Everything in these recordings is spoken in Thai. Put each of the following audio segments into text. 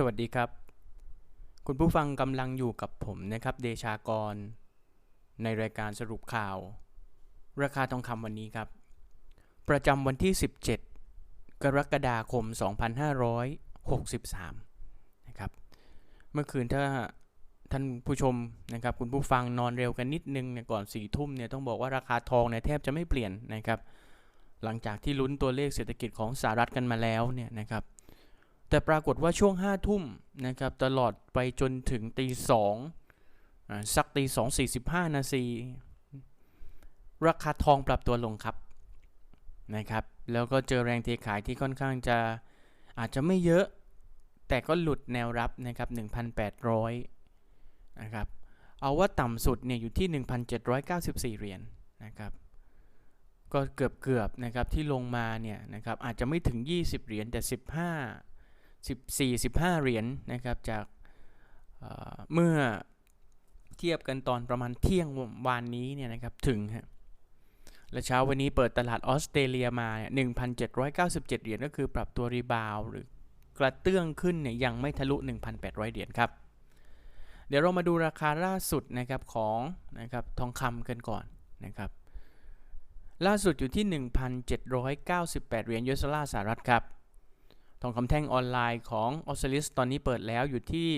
สวัสดีครับ คุณผู้ฟังกำลังอยู่กับผมนะครับ เดชากร ในรายการสรุปข่าว ราคาทองคำวันนี้ครับ ประจำวันที่ 17 กรกฎาคม 2563 นะครับ เมื่อคืนถ้าท่านผู้ชมนะครับ คุณผู้ฟังนอนเร็วกันนิดนึงเนี่ยก่อนสี่ทุ่มเนี่ยต้องบอกว่าราคาทองเนี่ยแทบจะไม่เปลี่ยนนะครับ หลังจากที่ลุ้นตัวเลขเศรษฐกิจของสหรัฐกันมาแล้วเนี่ยนะครับ แต่ปรากฏว่าช่วง5้าทุ่มนะครับตลอดไปจนถึงตีสองสักตีสองสี่สิบห้านาทีราคาทองปรับตัวลงครับนะครับ แล้วก็เจอแรงเทขายที่ค่อนข้างจะอาจจะไม่เยอะ แต่ก็หลุดแนวรับนะครับ1,800นะครับเอาว่าต่ำสุดเนี่ยอยู่ที่ 1,794 เหรียญนะครับ ก็เกือบเกือบนะครับที่ลงมาเนี่ยนะครับอาจจะไม่ถึง 20 เหรียญแต่ 15 14 15 เหรียญนะครับจากเเมื่อเทียบกันตอนประมาณเที่ยงวานนี้เนี่ยนะครับถึงฮะและเช้าวันนี้เปิดตลาดออสเตรเลียมาเนี่ย1,797 เหรียญก็คือปรับตัวรีบาวหรือกระเตื้องขึ้นเนี่ยยังไม่ทะลุ 1,800 เหรียญครับ เดี๋ยวเรามาดูราคาล่าสุดนะครับของนะครับทองคำกันก่อนนะครับล่าสุดอยู่ที่ 1,798 เหรียญยูเอสดอลลาร์สหรัฐครับ ทองคำแท่งออนไลน์ของออสเตรเลียตอนนี้เปิดแล้วอยู่ที่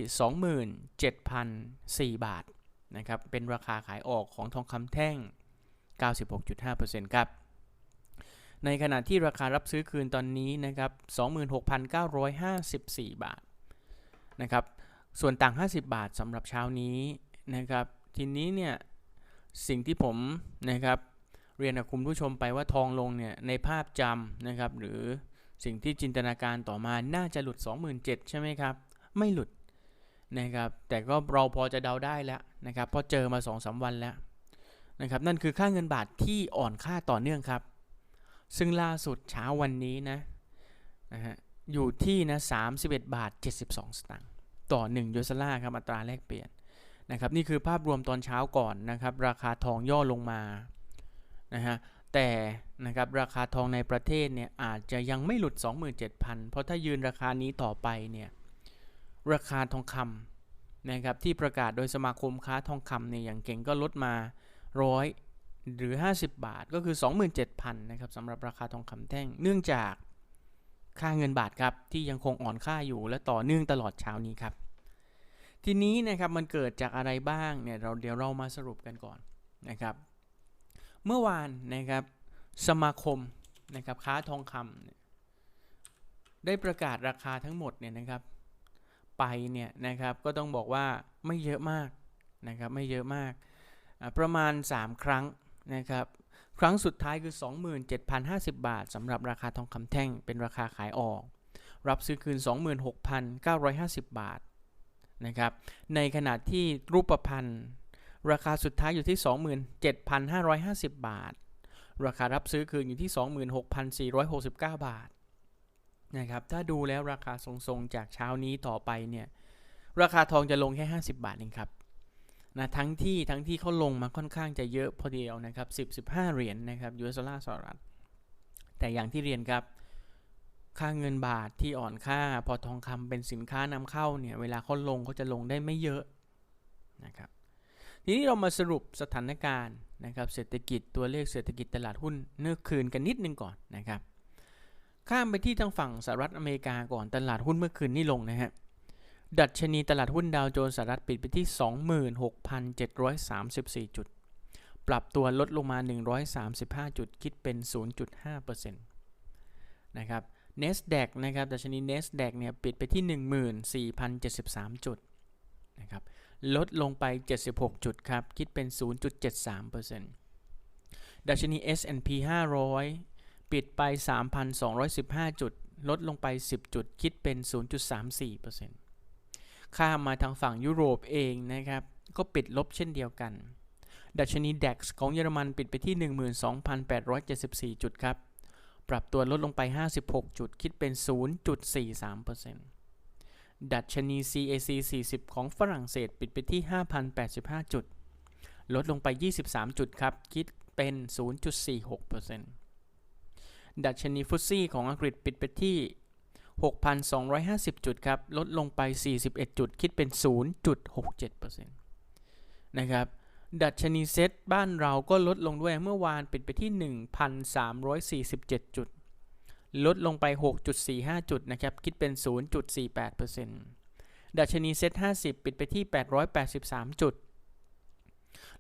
27,004 บาทนะครับ เป็นราคาขายออกของทองคำแท่ง 96.5%ครับ ในขณะที่ราคารับซื้อคืนตอนนี้นะครับ 26,954 บาทนะครับ ส่วนต่าง 50 บาทสำหรับเช้านี้นะครับ ทีนี้เนี่ยสิ่งที่ผมนะครับเรียนกับคุณผู้ชมไปว่าทองลงเนี่ยในภาพจำนะครับหรือ สิ่งที่จินตนาการต่อมาน่าจะหลุด 27,000ใช่ไหมครับ ไม่หลุดนะครับ แต่ก็เราพอจะเดาได้แล้วนะครับเพราะเจอมา2-3วันแล้วนะครับนั่นคือค่าเงินบาทที่อ่อนค่าต่อเนื่องครับ ซึ่งล่าสุดเช้าวันนี้นะนะฮะอยู่ที่นะ31 บาท 72 สตางค์ต่อ 1 ยูโรลาครับอัตราแลกเปลี่ยนนะครับนี่คือภาพรวมตอนเช้าก่อนนะครับ ราคาทองย่อลงมานะฮะ แต่นะครับราคาทองในประเทศเนี่ยอาจจะยังไม่หลุด 27,000 เพราะถ้ายืนราคานี้ต่อไปเนี่ยราคาทองคำนะครับที่ประกาศโดยสมาคมค้าทองคำเนี่ยอย่างเก่งก็ลดมาร้อยหรือ 50 บาทก็คือ 27,000นะครับสำหรับราคาทองคำแท่ง เนื่องจากค่าเงินบาทครับที่ยังคงอ่อนค่าอยู่และต่อเนื่องตลอดเช้านี้ครับ ทีนี้นะครับมันเกิดจากอะไรบ้างเนี่ยเราเดี๋ยวเรามาสรุปกันก่อนนะครับ เมื่อวานนะครับสมาคมนะครับค้าทองคำได้ประกาศราคาทั้งหมดเนี่ยนะครับไปเนี่ยนะครับก็ต้องบอกว่าไม่เยอะมากนะครับไม่เยอะมาก ประมาณ 3 ครั้งนะครับครั้งสุดท้ายคือ 27,050 บาทสำหรับราคาทองคำแท่งเป็นราคาขายออก รับซื้อคืน 26,950 บาทนะครับในขณะที่รูปพรรณ ราคาสุดท้ายอยู่ที่ 27,550 บาท ราคารับซื้อคืนอยู่ที่ 26,469 บาทนะครับ ถ้าดูแล้วราคาทรงๆ จากเช้านี้ต่อไปเนี่ย ราคาทองจะลงแค่ 50 บาทเองครับนะทั้งที่ทั้งที่เขาลงมาค่อนข้างจะเยอะพอเดียวนะครับ10-15 เหรียญนนะครับยูเอสดอลลาร์สหรัฐ แต่อย่างที่เรียนครับ ค่าเงินบาทที่อ่อนค่า พอทองคำเป็นสินค้านำเข้าเนี่ย เวลาเขาลงเขาจะลงได้ไม่เยอะนะครับ ทีนี้เรามาสรุปสถานการณ์นะครับเศรษฐกิจตัวเลขเศรษฐกิจตลาดหุ้นเนื้อคืนกันนิดนึงก่อนนะครับข้ามไปที่ทางฝั่งสหรัฐอเมริกาก่อนตลาดหุ้นเมื่อคืนนี่ลงนะฮะดัชนีตลาดหุ้นดาวโจนส์สหรัฐปิดไปที่ 26,734 จุด ปรับตัวลดลงมา 135 จุดคิดเป็น 0.5%นะครับ NASDAQ นะครับดัชนี NASDAQ เนี่ยปิดไปที่ 14,073 จุดนะครับ ลดลงไป 76 จุดครับ คิดเป็น 0.73%ดัชนี S&P 500 ปิดไป 3,215 จุด ลดลงไป 10 จุด คิดเป็น 0.34%ข้ามมาทางฝั่งยุโรปเองนะครับ ก็ปิดลบเช่นเดียวกัน ดัชนี DAX ของเยอรมันปิดไปที่ 12,874 จุดครับ ปรับตัวลดลงไป 56 จุด คิดเป็น 0.43% ดัชนี CAC 40 ของฝรั่งเศสปิดไปที่ 5,085 จุด ลดลงไป 23 จุดครับ คิดเป็น 0.46%ดัชนีฟุตซี่ของอังกฤษปิดไปที่ 6,250 จุดครับ ลดลงไป 41 จุด คิดเป็น 0.67%นะครับ ดัชนีเซ็ตบ้านเราก็ลดลงด้วยเมื่อวานปิดไปที่ 1,347 จุด ลดลงไป 6.45 จุดนะครับ คิดเป็น 0.48%ดัชนีเซ็ต50 ปิดไปที่ 883 จุด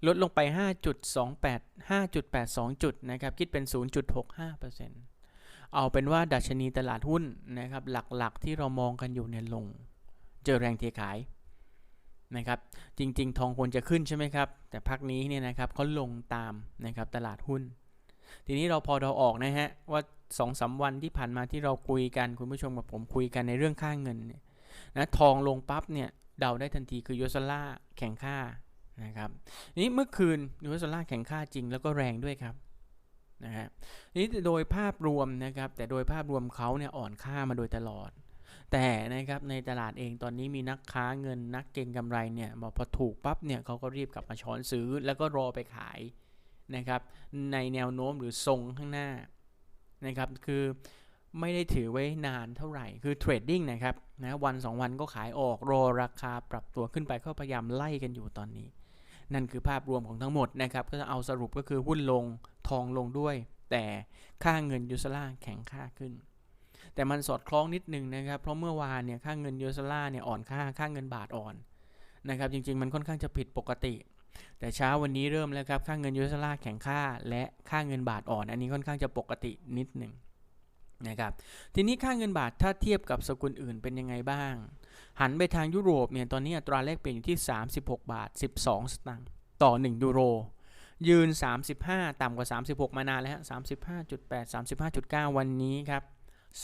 ลดลงไป 5.28 5.82 จุดนะครับ คิดเป็น 0.65%เอาเป็นว่าดัชนีตลาดหุ้นนะครับ หลักๆที่เรามองกันอยู่เนี่ยลง เจอแรงเทขายนะครับ จริงๆ ทองควรจะขึ้นใช่ไหมครับ แต่พักนี้เนี่ยนะครับเขาลงตามนะครับตลาดหุ้น ทีนี้เราพอเราออกนะฮะว่า 2องสาวันที่ผ่านมาที่เราคุยกันคุณผู้ชมกับผมคุยกันในเรื่องค่าเงินเนี่ยนะทองลงปั๊บเนี่ยเดาได้ทันทีคือยูโซล่าแข่งค่านะครับนี้เมื่อคืนยูโซล่าแข่งค่าจริงแล้วก็แรงด้วยครับนะฮะนี้โดยภาพรวมนะครับแต่โดยภาพรวมเขาเนี่ยอ่อนค่ามาโดยตลอด แต่นะครับในตลาดเองตอนนี้มีนักค้าเงินนักเก็งกำไรเนี่ยพอถูกปั๊บเนี่ยเขาก็รีบกลับมาช้อนซื้อแล้วก็รอไปขายนะครับในแนวโน้มหรือทรงข้างหน้า นะครับคือไม่ได้ถือไว้นานเท่าไหร่คือเทรดดิ้งนะครับนะวัน 2 วันก็ขายออกรอราคาปรับตัวขึ้นไปก็พยายามไล่กันอยู่ตอนนี้ นั่นคือภาพรวมของทั้งหมดนะครับก็จะเอาสรุปก็คือหุ้นลงทองลงด้วย แต่ค่าเงินยูสล่าแข็งค่าขึ้น แต่มันสอดคล้องนิดนึงนะครับ เพราะเมื่อวานเนี่ยค่าเงินยูสล่าเนี่ยอ่อนค่าค่าเงินบาทอ่อนนะครับจริงๆมันค่อนข้างจะผิดปกติ แต่เช้าวันนี้เริ่มแล้วครับ ค่าเงินยูสลาแข็งค่า และค่าเงินบาทอ่อน อันนี้ค่อนข้างจะปกตินิดหนึ่งนะครับทีนี้ค่าเงินบาทถ้าเทียบกับสกุลอื่นเป็นยังไงบ้าง หันไปทางยุโรปเนี่ยตอนนี้อัตราแลกเปลี่ยนอยู่ที่ 36 บาท 12 สตางค์ต่อ 1 ยูโร ยืน 35 ต่ำกว่า 36 มานานแล้วฮะ35.8 35.9 วันนี้ครับ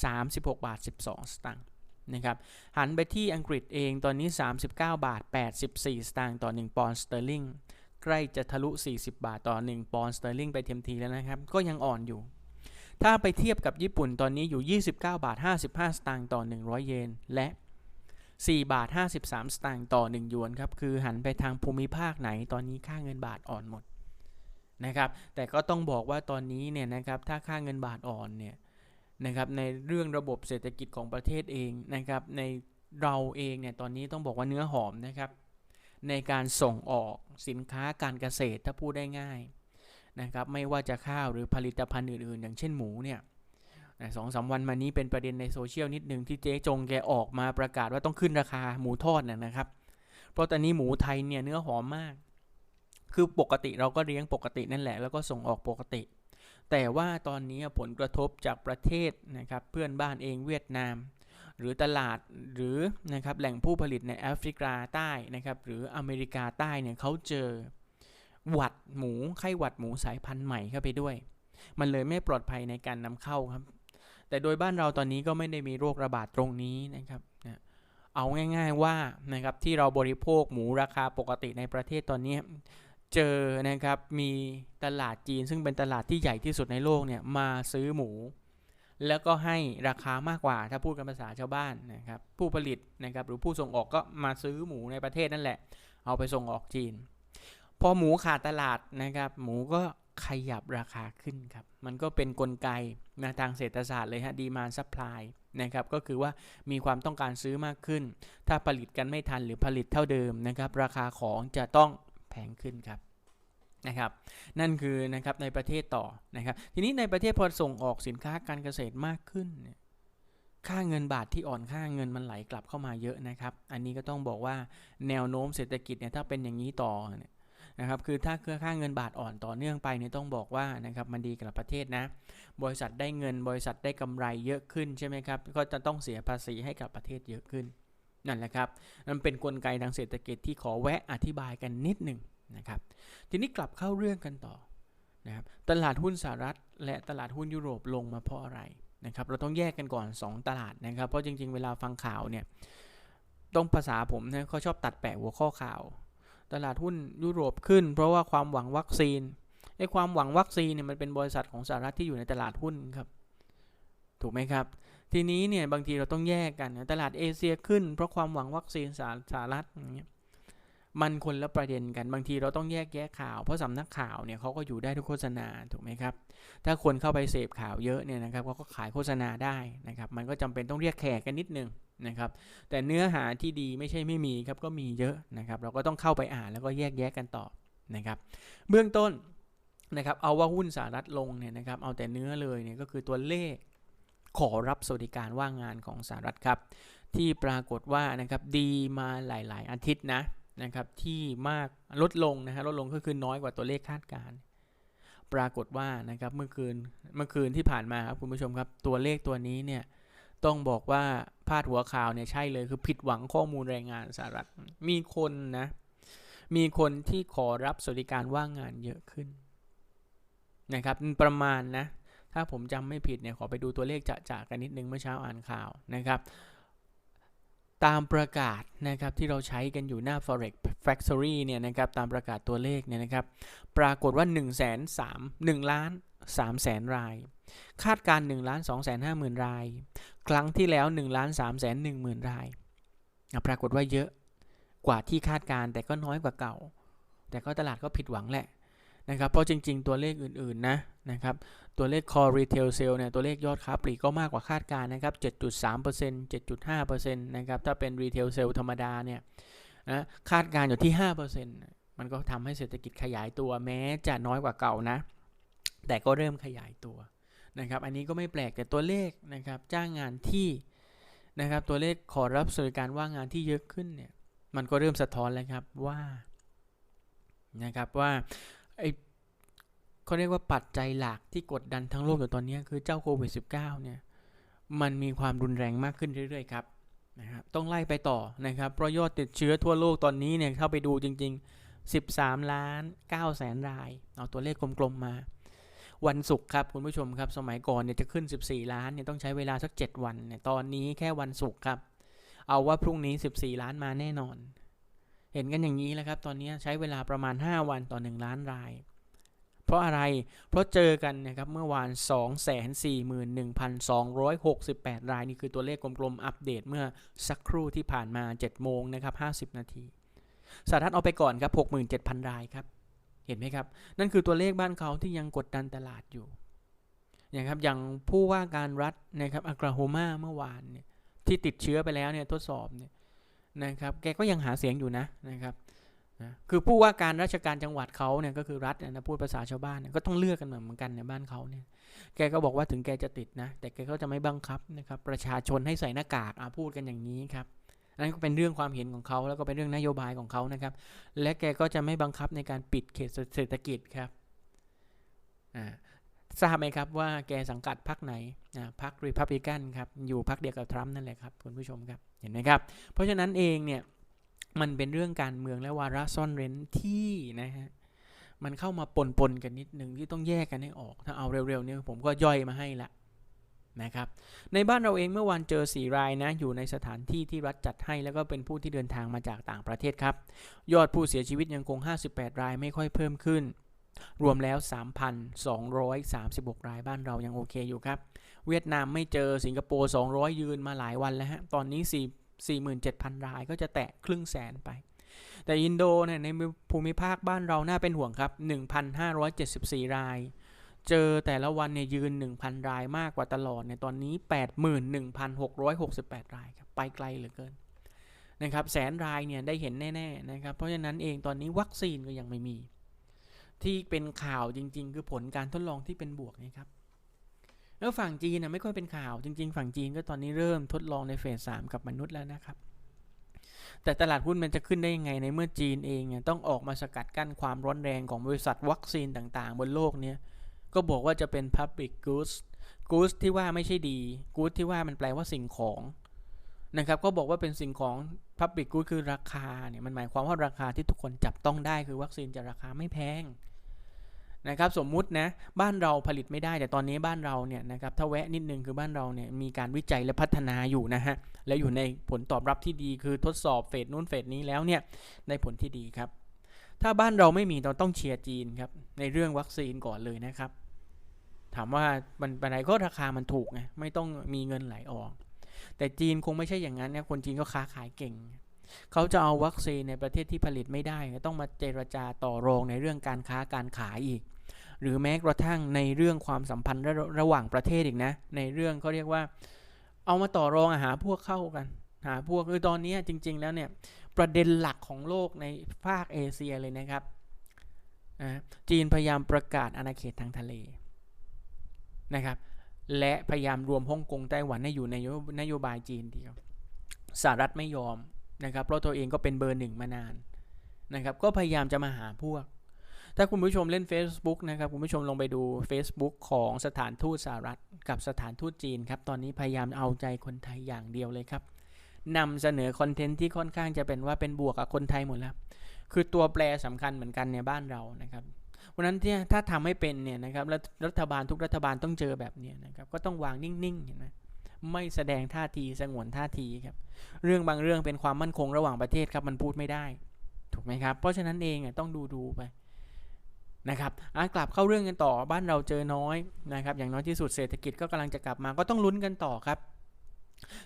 36 บาท 12 สตางค์ นะครับหันไปที่อังกฤษเองตอนนี้ 39 บาท 84 สตางค์ต่อ 1 ปอนด์สเตอร์ลิงใกล้จะทะลุ 40 บาทต่อ 1 ปอนด์สเตอร์ลิงไปเต็มทีแล้วนะครับ ก็ยังอ่อนอยู่ ถ้าไปเทียบกับญี่ปุ่นตอนนี้อยู่ 29 บาท 55 สตางค์ต่อ 100 เยน และ 4 บาท 53 สตางค์ต่อ 1 ยวนครับ คือหันไปทางภูมิภาคไหนตอนนี้ค่าเงินบาทอ่อนหมดนะครับ แต่ก็ต้องบอกว่าตอนนี้เนี่ยนะครับ ถ้าค่าเงินบาทอ่อนเนี่ย นะครับในเรื่องระบบเศรษฐกิจของประเทศเองนะครับ ในเราเองเนี่ยตอนนี้ต้องบอกว่าเนื้อหอมนะครับ ในการส่งออกสินค้าการเกษตรถ้าพูดได้ง่ายนะครับไม่ว่าจะข้าวหรือผลิตภัณฑ์อื่นๆ อย่างเช่นหมูเนี่ยสองสาวันมานี้เป็นประเด็นในโซเชียลนิดหนึ่งที่เจ๊จงแกออกมาประกาศว่าต้องขึ้นราคาหมูทอดน่ยนะครับ เพราะตอนนี้หมูไทยเนี่ยเนื้อหอมมาก คือปกติเราก็เลี้ยงปกตินั่นแหละแล้วก็ส่งออกปกติ แต่ว่าตอนนี้ผลกระทบจากประเทศนะครับเพื่อนบ้านเองเวียดนาม หรือตลาดหรือนะครับแหล่งผู้ผลิตในแอฟริกาใต้นะครับหรืออเมริกาใต้เนี่ยเขาเจอหวัดหมูไข้หวัดหมูสายพันธุ์ใหม่เข้าไปด้วย มันเลยไม่ปลอดภัยในการนำเข้าครับ แต่โดยบ้านเราตอนนี้ก็ไม่ได้มีโรคระบาดตรงนี้นะครับเอาง่าย ๆว่านะครับที่เราบริโภคหมูราคาปกติในประเทศตอนนี้ เจอนะครับมีตลาดจีน ซึ่งเป็นตลาดที่ใหญ่ที่สุดในโลกเนี่ยมาซื้อหมู แล้วก็ให้ราคามากกว่าถ้าพูดกันภาษาชาวบ้านนะครับผู้ผลิตนะครับหรือผู้ส่งออกก็มาซื้อหมูในประเทศนั่นแหละ เอาไปส่งออกจีน พอหมูขาดตลาดนะครับหมูก็ขยับราคาขึ้นครับ มันก็เป็นนกลไกนะทางเศรษฐศาสตร์เลยฮะดีมาซัพพลายนะครับ ก็คือว่ามีความต้องการซื้อมากขึ้น ถ้าผลิตกันไม่ทันหรือผลิตเท่าเดิมนะครับ ราคาของจะต้อง พงขึ้นครับนะครับนั่นคือนะครับในประเทศต่อนะครับทีนี้ในประเทศพอส่งออกสินค้าการเกษตรมากขึ้น ค่าเงินบาทที่อ่อนค่าเงินมันไหลกลับเข้ามาเยอะนะครับ อันนี้ก็ต้องบอกว่าแนวโน้มเศรษฐกิจเนี่ยถ้าเป็นอย่างนี้ต่อนะครับคือถ้าเครือค่าเงินบาทอ่อนต่อเนื่องไปเนี่ยต้องบอกว่านะครับมันดีกับประเทศนะ บริษัทได้เงินบริษัทได้กำไรเยอะขึ้นใช่ไหมครับก็จะต้องเสียภาษีให้กับประเทศเยอะขึ้น นั่นแหละครับมันเป็นนกลไกทางเศรษฐกิจที่ขอแวะอธิบายกันนิดหนึ่งนะครับ ทีนี้กลับเข้าเรื่องกันต่อนะครับตลาดหุ้นสหรัฐ และตลาดหุ้นยุโรปลงมาเพราะอะไรนะครับ เราต้องแยกกันก่อน 2 ตลาดนะครับ เพราะจริง ๆ เวลาฟังข่าวเนี่ยต้องภาษาผมนะเขาชอบตัดแปะหัวข้อข่าว ตลาดหุ้นยุโรปขึ้น เพราะว่าความหวังวัคซีนไอ้ความหวังวัคซีนเนี่ยมันเป็นบริษัทของสหรัฐที่อยู่ในตลาดหุ้นครับ ถูกไหมครับ ทีนี้เนี่ยบางทีเราต้องแยกกันตลาดเอเชียขึ้น เพราะความหวังวัคซีนสหรัฐอย่างเงี้ยมันคนละประเด็นกันบางทีเราต้องแยกแยะข่าว เพราะสำนักข่าวเนี่ยเขาก็อยู่ได้ทุกโฆษณาถูกไหมครับ ถ้าคนเข้าไปเสพข่าวเยอะเนี่ยนะครับเขาก็ขายโฆษณาได้นะครับ มันก็จำเป็นต้องเรียกแขกกันนิดนึงนะครับ แต่เนื้อหาที่ดีไม่ใช่ไม่มีครับก็มีเยอะนะครับ เราก็ต้องเข้าไปอ่านแล้วก็แยกแยะกันต่อนะครับ เบื้องต้นนะครับเอาว่าหุ้นสหรัฐลงเนี่ยนะครับเอาแต่เนื้อเลยเนี่ยก็คือตัวเลข ขอรับสวัสดิการว่างงานของสหรัฐครับ ที่ปรากฏว่านะครับดีมาหลาย ๆ อาทิตย์นะนะครับที่มากลดลงนะฮะลดลงก็คือน้อยกว่าตัวเลขคาดการณ์ปรากฏว่านะครับเมื่อคืนเมื่อคืนที่ผ่านมาครับคุณผู้ชมครับตัวเลขตัวนี้เนี่ยต้องบอกว่าพาดหัวข่าวเนี่ยใช่เลยคือผิดหวังข้อมูลแรงงานสหรัฐมีคนนะมีคนที่ขอรับสวัสดิการว่างงานเยอะขึ้นนะครับประมาณนะ ถ้าผมจำไม่ผิดเนี่ยขอไปดูตัวเลขจะจากกันนิดนึงเมื่อเช้าอ่านข่าวนะครับ ตามประกาศนะครับที่เราใช้กันอยู่หน้า forex factory เนี่ยนะครับตามประกาศตัวเลขเนี่ยนะครับ ปรากฏว่า1 3 0 1ล้าน3แสนราย คาดการ1ล้าน2แสน5หมื่นราย ครั้งที่แล้ว1ล้าน3แสน1หมื่นราย ปรากฏว่าเยอะกว่าที่คาดการแต่ก็น้อยกว่าเก่า แต่ก็ตลาดก็ผิดหวังแหละนะครับ เพราะจริง ๆ ตัวเลขอื่น ๆ นะนะครับ ตัวเลข core retail sale เนี่ยตัวเลขยอดค้าปลีกก็มากกว่าคาดการนะครับ 7.3% 7.5%นะครับถ้าเป็น retail sale ธรรมดาเนี่ยนะคาดการอยู่ที่ 5%มันก็ทำให้เศรษฐกิจขยายตัวแม้จะน้อยกว่าเก่านะ แต่ก็เริ่มขยายตัวนะครับ อันนี้ก็ไม่แปลกแต่ตัวเลขนะครับจ้างงานที่นะครับตัวเลขขอรับสวัสดิการว่างงานที่เยอะขึ้นเนี่ยมันก็เริ่มสะท้อนแล้วครับว่านะครับว่าไอ เขาเรียกว่าปัจจัยหลักที่กดดันทั้งโลกอยู่ตอนนี้คือเจ้าโควิด -19 เนี่ยมันมีความรุนแรงมากขึ้นเรื่อยๆครับนะครับต้องไล่ไปต่อนะครับเพราะยอดติดเชื้อทั่วโลกตอนนี้เนี่ยเข้าไปดูจริง ๆ 13 ล้าน9แสนราย เอาตัวเลขกลมๆมา วันศุกร์ครับคุณผู้ชมครับ สมัยก่อนเนี่ยจะขึ้น 14 ล้านเนี่ยต้องใช้เวลาสัก 7 วันเนี่ยตอนนี้แค่วันศุกร์ครับ เอาว่าพรุ่งนี้ 14 ล้านมาแน่นอน เห็นกันอย่างนี้แล้วครับ ตอนนี้ใช้เวลาประมาณ 5 วันต่อ 1 ล้านราย เพราะอะไร เพราะเจอกันนะครับเมื่อวาน 241,268 รายนี่คือตัวเลขกลมๆ อัปเดตเมื่อสักครู่ที่ผ่านมา 7 โมงนะครับ 50 นาทีสหรัฐเอาไปก่อนครับ 67,000 รายครับ เห็นไหมครับ นั่นคือตัวเลขบ้านเขาที่ยังกดดันตลาดอยู่นะครับอย่างผู้ว่าการรัฐนะครับอัคราโฮมาเมื่อวานเนี่ยที่ติดเชื้อไปแล้วเนี่ยทดสอบเนี่ยนะครับแกก็ยังหาเสียงอยู่นะนะครับ นะคือผู้ว่าการราชการจังหวัดเขาเนี่ยก็คือรัฐนะพูดภาษาชาวบ้านเนี่ยก็ต้องเลือกกันเหมือนกันในบ้านเขาเนี่ยแกก็บอกว่าถึงแกจะติดนะแต่แกก็จะไม่บังคับนะครับประชาชนให้ใส่หน้ากากอาพูดกันอย่างนี้ครับนั่นก็เป็นเรื่องความเห็นของเขาแล้วก็เป็นเรื่องนโยบายของเขานะครับ และแกก็จะไม่บังคับในการปิดเขตเศรษฐกิจครับอ่าทราบไหมครับว่าแกสังกัดพรรคไหนพรรครีพับลิกันครับอยู่พรรคเดียวกับทรัมป์นั่นแหละครับคุณผู้ชมครับเห็นไหมครับ เพราะฉะนั้นเองเนี่ย มันเป็นเรื่องการเมืองและวาระซ่อนเร้นที่นะฮะมันเข้ามาปนปนกันนิดหนึ่งที่ต้องแยกกันให้ออก ถ้าเอาเร็วๆเนี่ยผมก็ย่อยมาให้ละนะครับในบ้านเราเองเมื่อวานเจอ 4 รายนะอยู่ในสถานที่ที่รัฐจัดให้แล้วก็เป็นผู้ที่เดินทางมาจากต่างประเทศครับ ยอดผู้เสียชีวิตยังคง 58 รายไม่ค่อยเพิ่มขึ้น รวมแล้ว 3,236 รายบ้านเรายังโอเคอยู่ครับ เวียดนามไม่เจอสิงคโปร์ 200 ยืนมาหลายวันแล้วฮะตอนนี้4 47,000 รายก็จะแตะครึ่งแสนไป แต่อินโดเนี่ยในภูมิภาคบ้านเราน่าเป็นห่วงครับ 1,574 ราย เจอแต่ละวันเนี่ยยืน 1,000 รายมากกว่าตลอดในตอนนี้ 81,668 รายครับไปไกลเหลือเกินนะครับแสนรายเนี่ยได้เห็นแน่ๆนะครับเพราะฉะนั้นเองตอนนี้วัคซีนก็ยังไม่มี ที่เป็นข่าวจริง ๆ คือผลการทดลองที่เป็นบวกนะครับ แล้วฝั่งจีนนะไม่ค่อยเป็นข่าว จริง ๆ ฝั่งจีนก็ตอนนี้เริ่มทดลองในเฟสสามกับมนุษย์แล้วนะครับ แต่ตลาดหุ้นมันจะขึ้นได้ยังไงในเมื่อจีนเองเนี่ยต้องออกมาสกัดกั้นความร้อนแรงของบริษัทวัคซีนต่างๆ บนโลกเนี้ยก็บอกว่าจะเป็น public goods goods ที่ว่าไม่ใช่ดี goods ที่ว่ามันแปลว่าสิ่งของนะครับก็บอกว่าเป็นสิ่งของ public goods คือราคาเนี่ยมันหมายความว่าราคาที่ทุกคนจับต้องได้คือวัคซีนจะราคาไม่แพง นะครับสมมุตินะบ้านเราผลิตไม่ได้แต่ตอนนี้บ้านเราเนี่ยนะครับถ้าแวะนิดนึงคือบ้านเราเนี่ยมีการวิจัยและพัฒนาอยู่นะฮะแล้วอยู่ในผลตอบรับที่ดีคือทดสอบเฟสนู้นเฟสนี้แล้วเนี่ยได้ผลที่ดีครับ ถ้าบ้านเราไม่มีเราต้องเชียร์จีนครับในเรื่องวัคซีนก่อนเลยนะครับ ถามว่ามันอะไรก็ราคามันถูกไงไม่ต้องมีเงินไหลออก แต่จีนคงไม่ใช่อย่างนั้นนะคนจีนก็ค้าขายเก่งเขาจะเอาวัคซีนในประเทศที่ผลิตไม่ได้ ต้องมาเจรจาต่อรองในเรื่องการค้าการขายอีก หรือแม้กระทั่งในเรื่องความสัมพันธ์ระระหว่างประเทศอีกนะ ในเรื่องเขาเรียกว่า เอามาต่อรองอาหาพวกเข้ากัน หาพวกคือตอนนี้จริง ๆ แล้วเนี่ยประเด็นหลักของโลกในภาคเอเชียเลยนะครับนะจีนพยายามประกาศอาณาเขตทางทะเลนะครับและพยายามรวมฮ่องกงไต้หวันให้อยู่ในนโยบายจีนเดียวสหรัฐไม่ยอมนะครับเพราะตัวเองก็เป็นเบอร์หนึ่งมานานนะครับก็พยายามจะมาหาพวก ถ้าคุณผู้ชมเล่น Facebook นะครับ คุณผู้ชมลงไปดู Facebook ของสถานทูตสหรัฐ กับสถานทูตจีนครับ ตอนนี้พยายามเอาใจคนไทยอย่างเดียวเลยครับนำเสนอคอนเทนต์ที่ค่อนข้างจะเป็นว่าเป็นบวกกับคนไทยหมดแล้ว คือตัวแปรสำคัญเหมือนกันในบ้านเรานะครับเพราะนั้นที่ถ้าทำให้เป็นเนี่ยนะครับรัฐบาลทุกรัฐบาลต้องเจอแบบนี้นะครับก็ต้องวางนิ่งๆเห็นไหมไม่แสดงท่าทีสงวนท่าทีครับเรื่องบางเรื่องเป็นความมั่นคงระหว่างประเทศครับมันพูดไม่ได้ ถูกไหมครับ เพราะฉะนั้นเองต้องดูดูไป นะครับกลับเข้าเรื่องกันต่อบ้านเราเจอน้อยนะครับอย่างน้อยที่สุดเศรษฐกิจก็กำลังจะกลับมาก็ต้องลุ้นกันต่อครับ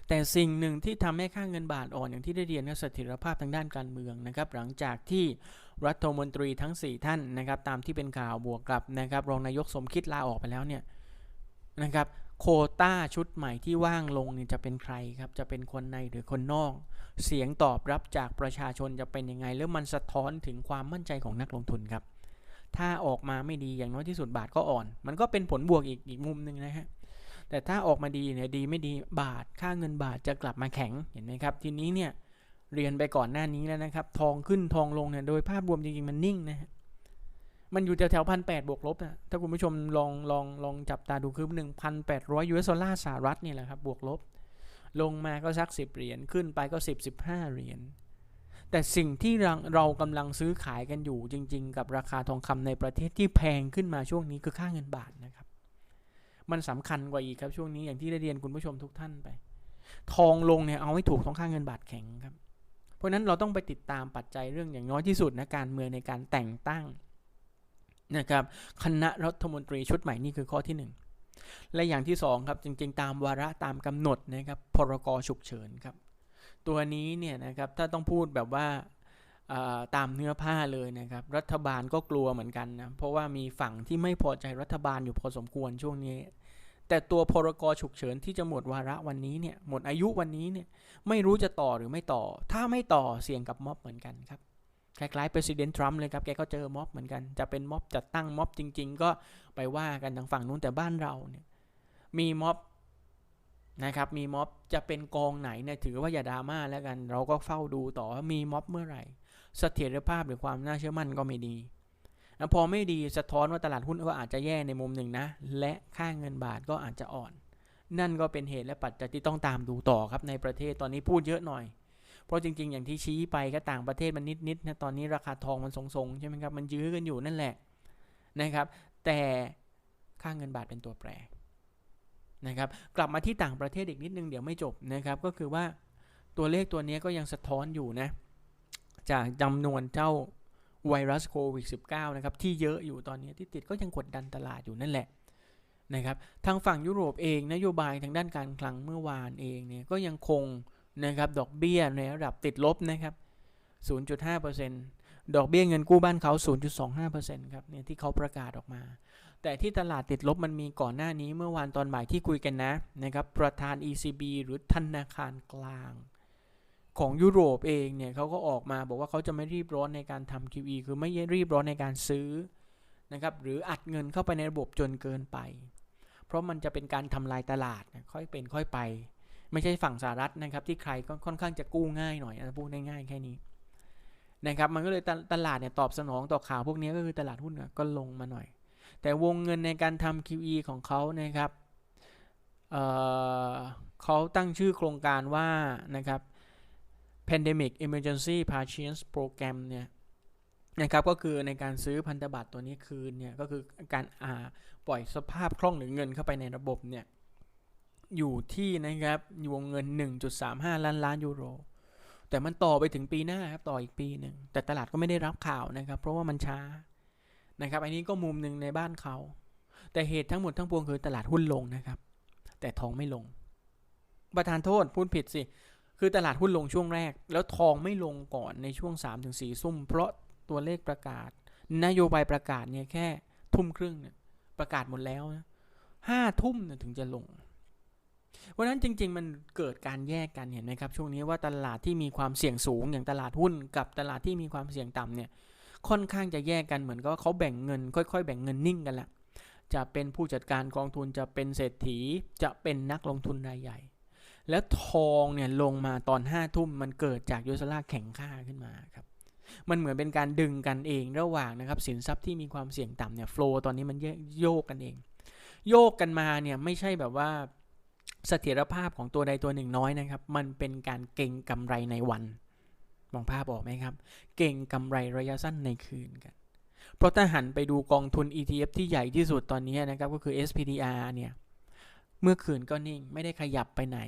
แต่สิ่งหนึ่งที่ทำให้ค่าเงินบาทอ่อนอย่างที่ได้เรียนก็เสถียรภาพทางด้านการเมืองนะครับ หลังจากที่รัฐมนตรีทั้ง 4 ท่านนะครับ ตามที่เป็นข่าวบวกกับนะครับรองนายกสมคิดลาออกไปแล้วเนี่ยนะครับ โคต้าชุดใหม่ที่ว่างลงเนี่ยจะเป็นใครครับ จะเป็นคนในหรือคนนอก เสียงตอบรับจากประชาชนจะเป็นยังไง แล้วมันสะท้อนถึงความมั่นใจของนักลงทุนครับ ถ้าออกมาไม่ดีอย่างน้อยที่สุดบาทก็อ่อน มันก็เป็นผลบวกอีกอีกมุมหนึ่งนะฮะแต่ถ้าออกมาดีเนี่ยดีไม่ดีบาทค่าเงินบาทจะกลับมาแข็งเห็นไหมครับ ทีนี้เนี่ยเรียนไปก่อนหน้านี้แล้วนะครับ ทองขึ้นทองลงเนี่ยโดยภาพรวมจริงๆมันนิ่งนะฮะมันอยู่แถวๆพันแปดบวกลบนะถ้าคุณผู้ชมลองลองลองจับตาดูคือหนึ่งพันแปดร้อยยูเอสดอลลาร์สหรัฐนี่แหละครับบวกลบ ลงมาก็สักสิบเหรียญขึ้นไปก็สิบสิบห้าเหรียญ แต่สิ่งที่เราเรากำลังซื้อขายกันอยู่จริง ๆ กับราคาทองคำในประเทศที่แพงขึ้นมาช่วงนี้คือค่าเงินบาทนะครับ มันสำคัญกว่าอีกครับช่วงนี้อย่างที่ได้เรียนคุณผู้ชมทุกท่านไป ทองลงเนี่ยเอาให้ถูกต้องค่าเงินบาทแข็งครับ เพราะนั้นเราต้องไปติดตามปัจจัยเรื่องอย่างน้อยที่สุดนะการเมืองในการแต่งตั้งนะครับคณะรัฐมนตรีชุดใหม่นี่คือข้อที่ 1 และอย่างที่2ครับจริงๆ ตามวาระตามกำหนดนะครับพรกฉุกเฉินครับ ตัวนี้เนี่ยนะครับถ้าต้องพูดแบบว่าตามเนื้อผ้าเลยนะครับ รัฐบาลก็กลัวเหมือนกันนะเพราะว่ามีฝั่งที่ไม่พอใจรัฐบาลอยู่พอสมควรช่วงนี้ แต่ตัวพรกฉุกเฉินที่จะหมดวาระวันนี้เนี่ยหมดอายุวันนี้เนี่ยไม่รู้จะต่อหรือไม่ต่อ ถ้าไม่ต่อเสี่ยงกับม็อบเหมือนกันครับคล้ายๆ President Trump เลยครับ แกก็เจอม็อบเหมือนกัน จะเป็นม็อบจัดตั้งม็อบจริง ๆ ก็ไปว่ากันทางฝั่งนู้นแต่บ้านเราเนี่ยมีม็อบ นะครับมีม็อบจะเป็นกองไหนเนี่ยถือว่าอย่าดราม่าแล้วกัน เราก็เฝ้าดูต่อว่ามีม็อบเมื่อไหร่เสถียรภาพหรือความน่าเชื่อมั่นก็ไม่ดีแล้วพอไม่ดีสะท้อนว่าตลาดหุ้นก็อาจจะแย่ในมุมหนึ่งนะ และค่าเงินบาทก็อาจจะอ่อน นั่นก็เป็นเหตุและปัจจัยที่ต้องตามดูต่อครับในประเทศตอนนี้พูดเยอะหน่อย เพราะจริง ๆ อย่างที่ชี้ไปก็ต่างประเทศมันนิดๆนะตอนนี้ราคาทองมันทรงๆใช่ไหมครับมันยื้อกันอยู่นั่นแหละนะครับ แต่ค่าเงินบาทเป็นตัวแปร นะครับกลับมาที่ต่างประเทศอีกนิดนึงเดี๋ยวไม่จบนะครับก็คือว่าตัวเลขตัวนี้ก็ยังสะท้อนอยู่นะจากจำนวนเจ้าไวรัสโควิด -19 นะครับที่เยอะอยู่ตอนนี้ที่ติดก็ยังกดดันตลาดอยู่นั่นแหละนะครับทางฝั่งยุโรปเองนโยบายทางด้านการคลังเมื่อวานเองเนี่ยก็ยังคงนะครับดอกเบี้ยในระดับติดลบนะครับ 0.5%ดอกเบี้ยเงินกู้บ้านเขา 0.25%ครับเนี่ยที่เขาประกาศออกมา แต่ที่ตลาดติดลบมันมีก่อนหน้านี้เมื่อวานตอนบ่ายที่คุยกันนะนะครับประธาน ECB หรือธนาคารกลาง ของยุโรปเองเนี่ยเขาก็ออกมาบอกว่าเขาจะไม่รีบร้อนในการทำ QE คือไม่รีบร้อนในการซื้อนะครับหรืออัดเงินเข้าไปในระบบจนเกินไป เพราะมันจะเป็นการทำลายตลาดค่อยเป็นค่อยไป ไม่ใช่ฝั่งสหรัฐนะครับที่ใครก็ค่อนข้างจะกู้ง่ายหน่อยพูดง่ายๆแค่นี้นะครับมันก็เลยตลาดเนี่ยตอบสนองต่อข่าวพวกนี้ก็คือตลาดหุ้นก็ลงมาหน่อย แต่วงเงินในการทำ QE ของเขานะครับเเขาตั้งชื่อโครงการว่านะครับ Pandemic Emergency Purchase Program เนี่ยนะครับก็คือในการซื้อพันธบัตรตัวนี้คืนเนี่ยก็คือการปล่อยสภาพคล่องหรือเงินเข้าไปในระบบเนี่ยอยู่ที่นะครับวงเงิน 1.35 ล้านล้านยูโร แต่มันต่อไปถึงปีหน้าครับต่ออีกปีหนึ่งแต่ตลาดก็ไม่ได้รับข่าวนะครับ เพราะว่ามันช้า นะครับ อันนี้ก็มุมหนึ่งในบ้านเขา แต่เหตุทั้งหมดทั้งปวงคือตลาดหุ้นลงนะครับ แต่ทองไม่ลง ประธานโทษพูดผิดสิ คือตลาดหุ้นลงช่วงแรก แล้วทองไม่ลงก่อนในช่วง 3-4ซุ่ม เพราะตัวเลขประกาศ นโยบายประกาศเนี่ยแค่ทุ่มครึ่งเนี่ยประกาศหมดแล้วนะห้าทุ่มเนี่ยถึงจะลงเพราะฉะนั้นจริง ๆ มันเกิดการแยกกันเห็นไหมครับ ช่วงนี้ว่าตลาดที่มีความเสี่ยงสูงอย่างตลาดหุ้นกับตลาดที่มีความเสี่ยงต่ำเนี่ย ค่อนข้างจะแยกกันเหมือนกับว่าเขาแบ่งเงิน ค่อย ๆ แบ่งเงินนิ่งกันละจะเป็นผู้จัดการกองทุนจะเป็นเศรษฐีจะเป็นนักลงทุนรายใหญ่ แล้วทองเนี่ยลงมาตอนห้าทุ่มมันเกิดจากยูสลาแข่งค่าขึ้นมาครับมันเหมือนเป็นการดึงกันเองระหว่างนะครับสินทรัพย์ที่มีความเสี่ยงต่ำเนี่ยโฟลตอนนี้มันโยกกันเอง โยกกันมาเนี่ยไม่ใช่แบบว่าเสถียรภาพของตัวใดตัวหนึ่งน้อยนะครับ มันเป็นการเก่งกำไรในวัน มองภาพออกไหมครับ เก่งกำไรระยะสั้นในคืนกัน เพราะถ้าหันไปดูกองทุน ETF ที่ใหญ่ที่สุดตอนนี้นะครับก็คือ SPDR เนี่ยเมื่อคืนก็นิ่งไม่ได้ขยับไปไหน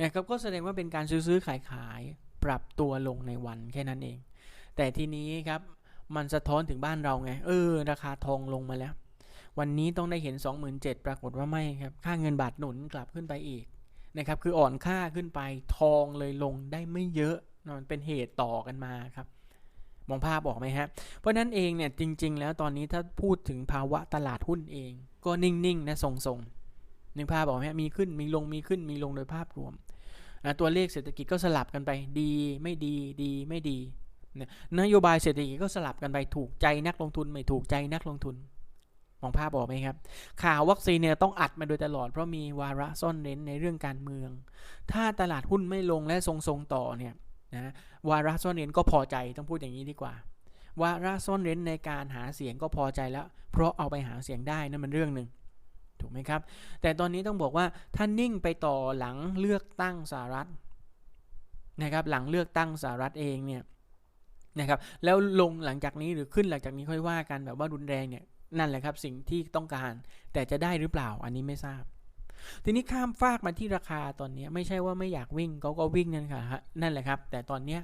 นะครับก็แสดงว่าเป็นการซื้อขายขายปรับตัวลงในวันแค่นั้นเอง แต่ทีนี้ครับมันสะท้อนถึงบ้านเราไง เออ ราคาทองลงมาแล้ว วันนี้ต้องได้เห็น 27,000ปรากฏว่าไม่ครับ ค่าเงินบาทหนุนกลับขึ้นไปอีกนะครับ คืออ่อนค่าขึ้นไปทองเลยลงได้ไม่เยอะ มันเป็นเหตุต่อกันมาครับมองภาพออกไหมฮะ เพราะนั้นเองเนี่ยจริง ๆ แล้วตอนนี้ถ้าพูดถึงภาวะตลาดหุ้นเอง ก็นิ่งๆนะทรงๆนึกภาพออกไหมมีขึ้นมีลงมีขึ้นมีลงโดยภาพรวมตัวเลขเศรษฐกิจก็สลับกันไปดีไม่ดีดีไม่ดีนโยบายเศรษฐกิจก็สลับกันไปถูกใจนักลงทุนไม่ถูกใจนักลงทุนมองภาพบอกไหมครับ ข่าววัคซีนเนี่ยต้องอัดมาโดยตลอดเพราะมีวาระซ่อนเร้นในเรื่องการเมือง ถ้าตลาดหุ้นไม่ลงและทรงๆต่อเนี่ย นะวาระซ่อนเร้นก็พอใจต้องพูดอย่างนี้ดีกว่า วาระซ่อนเร้นในการหาเสียงก็พอใจแล้ว เพราะเอาไปหาเสียงได้นั่นมันเรื่องหนึ่งถูกไหมครับ แต่ตอนนี้ต้องบอกว่าถ้านิ่งไปต่อหลังเลือกตั้งสหรัฐนะครับหลังเลือกตั้งสหรัฐเองเนี่ยนะครับแล้วลงหลังจากนี้หรือขึ้นหลังจากนี้ค่อยว่ากันแบบว่ารุนแรงเนี่ยนั่นแหละครับสิ่งที่ต้องการ แต่จะได้หรือเปล่าอันนี้ไม่ทราบ ทีนี้ข้ามฟากมาที่ราคาตอนนี้ไม่ใช่ว่าไม่อยากวิ่งเขาก็วิ่งนั่นค่ะนั่นแหละครับ แต่ตอนนี้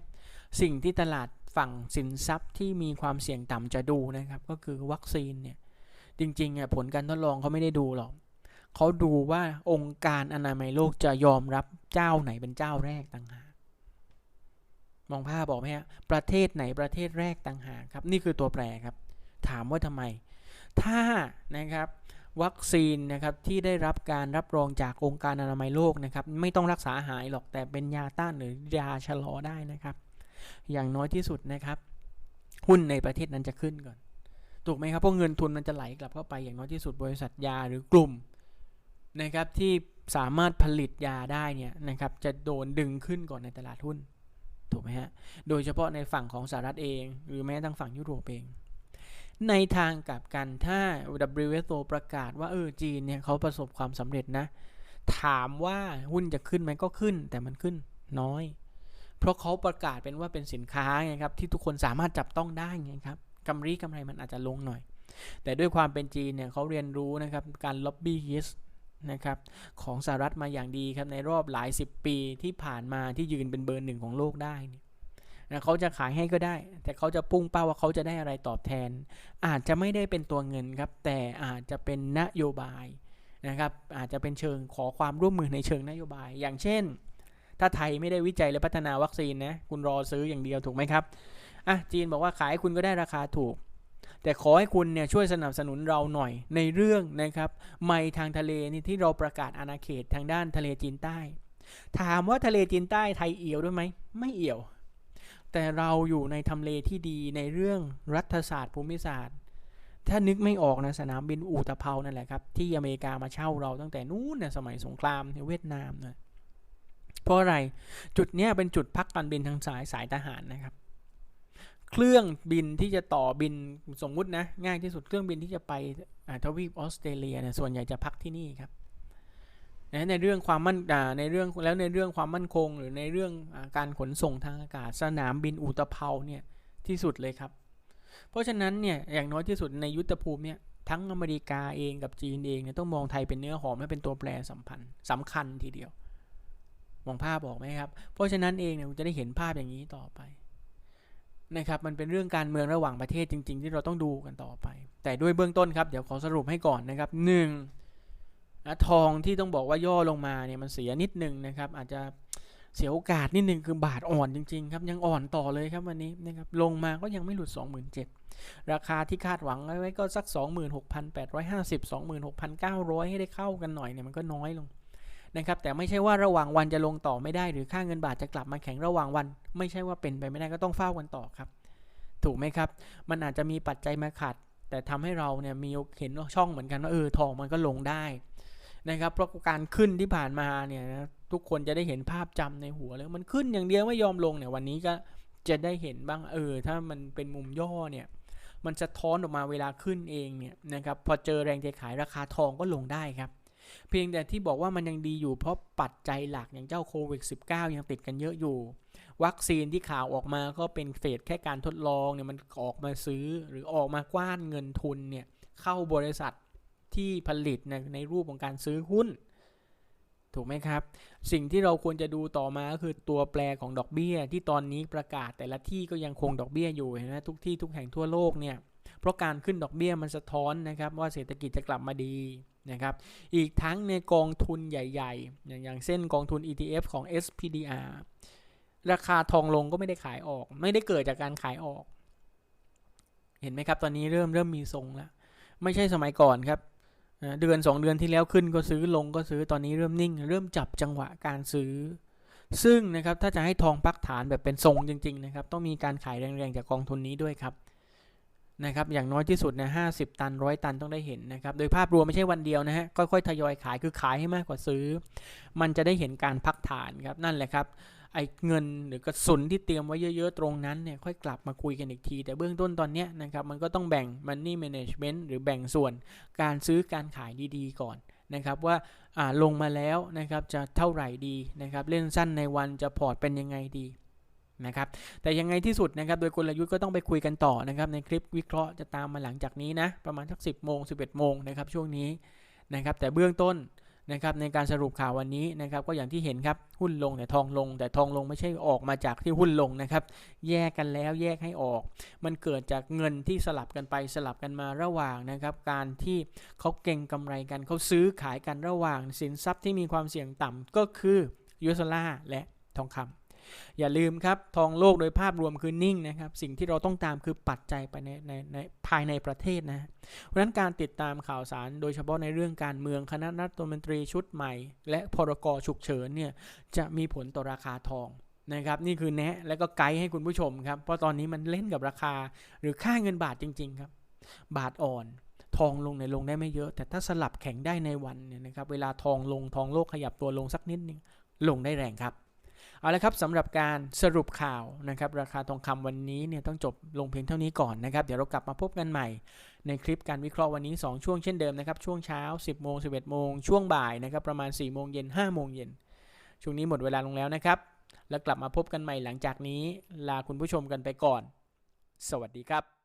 สิ่งที่ตลาดฝั่งสินทรัพย์ที่มีความเสี่ยงต่ำจะดูนะครับ ก็คือวัคซีนเนี่ยจริงๆอะผลการทดลองเขาไม่ได้ดูหรอกเขาดูว่าองค์การอนามัยโลกจะยอมรับเจ้าไหนเป็นเจ้าแรกต่างหากมองภาพบอกไหมฮะประเทศไหนประเทศแรกต่างหากครับ นี่คือตัวแปรครับ ถามว่าทำไม ถ้านะครับ วัคซีนนะครับที่ได้รับการรับรองจากองค์การอนามัยโลกนะครับไม่ต้องรักษาหายหรอกแต่เป็นยาต้านหรือยาชะลอได้นะครับ อย่างน้อยที่สุดนะครับ หุ้นในประเทศนั้นจะขึ้นก่อน ถูกไหมครับเพราะเงินทุนมันจะไหลกลับเข้าไปอย่างน้อยที่สุดบริษัทยาหรือกลุ่มนะครับที่สามารถผลิตยาได้เนี่ยนะครับจะโดนดึงขึ้นก่อนในตลาดหุ้นถูกไหมฮะโดยเฉพาะในฝั่งของสหรัฐเอง หรือแม้ทั้งฝั่งยุโรปเอง ในทางกลับกันถ้า WHO ประกาศว่าเออจีนเนี่ยเขาประสบความสำเร็จนะ ถามว่าหุ้นจะขึ้นไหมก็ขึ้น แต่มันขึ้นน้อย เพราะเขาประกาศเป็นว่าเป็นสินค้าไงครับที่ทุกคนสามารถจับต้องได้ไงครับกำไรกำไรมันอาจจะลงหน่อย แต่ด้วยความเป็นจีนเนี่ยเขาเรียนรู้นะครับการล็อบบี้ยิสนะครับของสหรัฐมาอย่างดีครับในรอบหลายสิบปีที่ผ่านมาที่ยืนเป็นเบอร์หนึ่งของโลกได้เนี่ย นะเขาจะขายให้ก็ได้ แต่เขาจะพุ่งเป้าว่าเขาจะได้อะไรตอบแทน อาจจะไม่ได้เป็นตัวเงินครับ แต่อาจจะเป็นนโยบายนะครับ อาจจะเป็นเชิงขอความร่วมมือในเชิงนโยบาย อย่างเช่น ถ้าไทยไม่ได้วิจัยและพัฒนาวัคซีนนะคุณรอซื้ออย่างเดียวถูกไหมครับอะจีนบอกว่าขายคุณก็ได้ราคาถูกแต่ขอให้คุณเนี่ยช่วยสนับสนุนเราหน่อยในเรื่องนะครับไม่ทางทะเลนี่ที่เราประกาศอาณาเขตทางด้านทะเลจีนใต้ ถามว่าทะเลจีนใต้ไทยเอี่ยวด้วยไหมไม่เอี่ยว แต่เราอยู่ในทำเลที่ดีในเรื่องรัฐศาสตร์ภูมิศาสตร์ ถ้านึกไม่ออกนะสนามบินอูตะเภานั่นแหละครับ ที่อเมริกามาเช่าเราตั้งแต่นู้นนี่ยสมัยสงครามในเวียดนามเนี่ยเพราะอะไรจุดนี้เป็นจุดพักการบินทางสายสายทหารนะครับ เครื่องบินที่จะต่อบินสมมุตินะง่ายที่สุดเครื่องบินที่จะไปทวีปออสเตรเลียเนี่ยส่วนใหญ่จะพักที่นี่ครับ ในเรื่องความมั่นในเรื่องแล้วในเรื่องความมั่นคง หรือในเรื่องการขนส่งทางอากาศสนามบินอุตภเปาเนี่ยที่สุดเลยครับ เพราะฉะนั้นเนี่ยอย่างน้อยที่สุดในยุทธภูมิเนี่ยทั้งอเมริกาเองกับจีนเองเนี่ยต้องมองไทยเป็นเนื้อหอมและเป็นตัวแปรสัมพันธ์สำคัญทีเดียว มองภาพบอกไหมครับ เพราะฉะนั้นเองเนี่ยจะได้เห็นภาพอย่างนี้ต่อไปนะครับมันเป็นเรื่องการเมืองระหว่างประเทศจริง ๆ ที่เราต้องดูกันต่อไป แต่ด้วยเบื้องต้นครับเดี๋ยวขอสรุปให้ก่อนนะครับห นึ่งทองที่ต้องบอกว่าย่อลงมาเนี่ยมันเสียนิดนึงนะครับ อาจจะเสียโอกาสนิดนึงคือบาทอ่อนจริงๆครับยังอ่อนต่อเลยครับวันนี้นะครับลงมาก็ยังไม่หลุด 27,000 ราคาที่คาดหวังไว้ก็สัก 26,850 26,900 ให้ได้เข้ากันหน่อยเนี่ยมันก็น้อยลงนะครับแต่ไม่ใช่ว่าระหว่างวันจะลงต่อไม่ได้ หรือค่าเงินบาทจะกลับมาแข็งระหว่างวัน ไม่ใช่ว่าเป็นไปไม่ได้ก็ต้องเฝ้ากันต่อครับ ถูกไหมครับ มันอาจจะมีปัจจัยมาขัด แต่ทำให้เราเนี่ยมีเห็นช่องเหมือนกันว่าเออทองมันก็ลงได้ นะครับเพราะการขึ้นที่ผ่านมาเนี่ยนะทุกคนจะได้เห็นภาพจำในหัวเลยมันขึ้นอย่างเดียวไม่ยอมลงเนี่ยวันนี้ก็จะได้เห็นบ้างเออ ถ้ามันเป็นมุมย่อเนี่ยมันจะท้อนออกมาเวลาขึ้นเองเนี่ยนะครับพอเจอแรงเทขายราคาทองก็ลงได้ครับ เพียงแต่ที่บอกว่ามันยังดีอยู่เพราะปัจจัยหลักอย่างเจ้าโควิด -19 ยังติดกันเยอะอยู่ วัคซีนที่ข่าวออกมาก็เป็นเฟสแค่การทดลองเนี่ยมันออกมาซื้อหรือออกมากว้านเงินทุนเนี่ยเข้าบริษัท ที่ผลิตในในรูปของการซื้อหุ้น ถูกไหมครับ สิ่งที่เราควรจะดูต่อมาก็คือตัวแปรของดอกเบี้ย ที่ตอนนี้ประกาศแต่ละที่ก็ยังคงดอกเบี้ยอยู่เห็นไหมทุกที่ทุกแห่งทั่วโลกเนี่ยเพราะการขึ้นดอกเบี้ยมันสะท้อนนะครับว่าเศรษฐกิจจะกลับมาดีนะครับอีกทั้งในกองทุนใหญ่ ๆ อย่างอย่างเช่นกองทุน ETF ของ SPDR ราคาทองลงก็ไม่ได้ขายออก ไม่ได้เกิดจากการขายออก เห็นไหมครับ ตอนนี้เริ่มเริ่มมีทรงแล้ว ไม่ใช่สมัยก่อนครับ เดือน 2 เดือนที่แล้วขึ้นก็ซื้อลงก็ซื้อตอนนี้เริ่มนิ่ง เริ่มจับจังหวะการซื้อ ซึ่งนะครับถ้าจะให้ทองพักฐานแบบเป็นทรงจริงๆนะครับต้องมีการขายแรงๆจากกองทุนนี้ด้วยครับนะครับอย่างน้อยที่สุดนะห้าสิบตันร้อยตันต้องได้เห็นนะครับ โดยภาพรวมไม่ใช่วันเดียวนะฮะค่อยๆทยอยขายคือขายให้มากกว่าซื้อ มันจะได้เห็นการพักฐานครับนั่นแหละครับ ไอ้เงินหรือกระสุนที่เตรียมไว้เยอะ ๆ ตรงนั้นเนี่ยค่อยกลับมาคุยกันอีกที แต่เบื้องต้นตอนนี้นะครับมันก็ต้องแบ่ง money management หรือแบ่งส่วนการซื้อการขายดีๆ ก่อนนะครับว่าอ่าลงมาแล้วนะครับจะเท่าไหร่ดีนะครับเล่นสั้นในวันจะพอร์ตเป็นยังไงดีนะครับแต่ยังไงที่สุดนะครับโดยกลยุทธ์ก็ต้องไปคุยกันต่อนะครับในคลิปวิเคราะห์จะตามมาหลังจากนี้นะประมาณสัก10โมง11โมงนะครับช่วงนี้นะครับแต่เบื้องต้น นะครับในการสรุปข่าววันนี้นะครับก็อย่างที่เห็นครับหุ้นลงแต่ทองลง แต่ทองลงไม่ใช่ออกมาจากที่หุ้นลงนะครับ แยกกันแล้วแยกให้ออก มันเกิดจากเงินที่สลับกันไปสลับกันมาระหว่างนะครับการที่เขาเก่งกำไรกันเขาซื้อขายกันระหว่างสินทรัพย์ที่มีความเสี่ยงต่ำก็คือยูสลาและทองคำ อย่าลืมครับทองโลกโดยภาพรวมคือนิ่งนะครับ สิ่งที่เราต้องตามคือปัจจัยไปในในในภายในประเทศนะเพราะฉะนั้นการติดตามข่าวสารโดยเฉพาะในเรื่องการเมืองคณะรัฐมนตรีชุดใหม่ และพรกฉุกเฉินเนี่ยจะมีผลต่อราคาทองนะครับนี่คือแนะและก็ไกด์ให้คุณผู้ชมครับ เพราะตอนนี้มันเล่นกับราคาหรือค่าเงินบาทจริง ๆ ครับ บาทอ่อนทองลงในลงได้ไม่เยอะ แต่ถ้าสลับแข็งได้ในวันเนี่ยนะครับเวลาทองลงทองโลกขยับตัวลงสักนิดนึงลงได้แรงครับ เอาละครับสำหรับการสรุปข่าวนะครับราคาทองคำวันนี้เนี่ยต้องจบลงเพียงเท่านี้ก่อนนะครับ เดี๋ยวเรากลับมาพบกันใหม่ ในคลิปการวิเคราะห์วันนี้ 2 ช่วงเช่นเดิมนะครับ ช่วงเช้า 10โมง11โมงช่วงบ่ายนะครับประมาณ4โมงเย็น5โมงเย็นช่วงนี้หมดเวลาลงแล้วนะครับ แล้วกลับมาพบกันใหม่หลังจากนี้ ลาคุณผู้ชมกันไปก่อน สวัสดีครับ